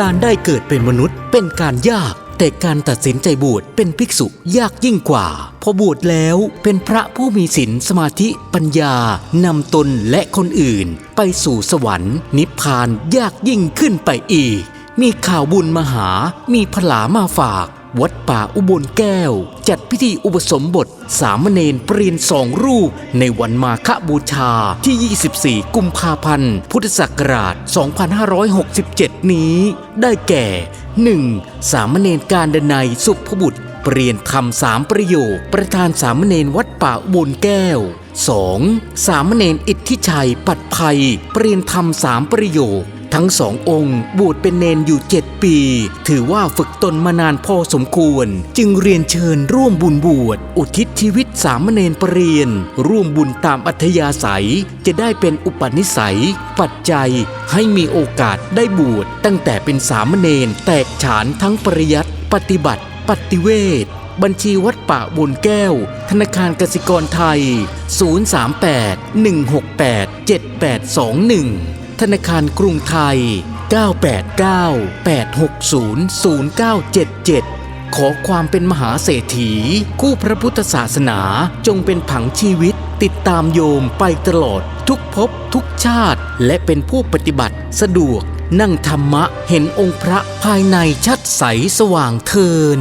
การได้เกิดเป็นมนุษย์เป็นการยาก แต่การตัดสินใจบวชเป็นภิกษุยากยิ่งกว่า พอบวชแล้วเป็นพระผู้มีศีลสมาธิปัญญานำตนและคนอื่น ไปสู่สวรรค์ นิพพานยากยิ่งขึ้นไปอีก มีข่าวบุญมหา มีพลามาฝาก วัดป่าอุบลแก้ว จัดพิธีอุปสมบท สามเณรเปลี่ยนสองรูป ในวันมาฆบูชาที่ 24 กุมภาพันธ์ พุทธศักราช 2567 นี้ ได้แก่ 1. สามเณรการดนัยสุภบุตร เปลี่ยนคำสามประโยค ประธานสามเณรวัดป่าอุบลแก้ว 2. สามเณรอิทธิชัยปัดภัย เปลี่ยนธรรมสามประโยค ทั้งสององค์บวชเป็นเนนอยู่เจ็ดปี ถือว่าฝึกตนมานานพอสมควร จึงเรียนเชิญร่วมบุญบวช อุทิศชีวิตสามเณรปรเรียน ร่วมบุญตามอัธยาศัย จะได้เป็นอุปนิสัย ปัจจัยให้มีโอกาสได้บวชตั้งแต่เป็นสามเณรแตกฉานทั้งปริยัติปฏิบัติ ปฏิเวทบัญชีวัดป่าบุญแก้ว ธนาคารกสิกรไทย 038 168 7821 ธนาคารกรุงไทย 989 860 0977 ขอความเป็นมหาเศรษฐี คู่พระพุทธศาสนาจงเป็นผังชีวิต ติดตามโยมไปตลอดทุกภพทุกชาติ และเป็นผู้ปฏิบัติสะดวก นั่งธรรมะเห็นองค์พระภายในชัดใสสว่างเทิน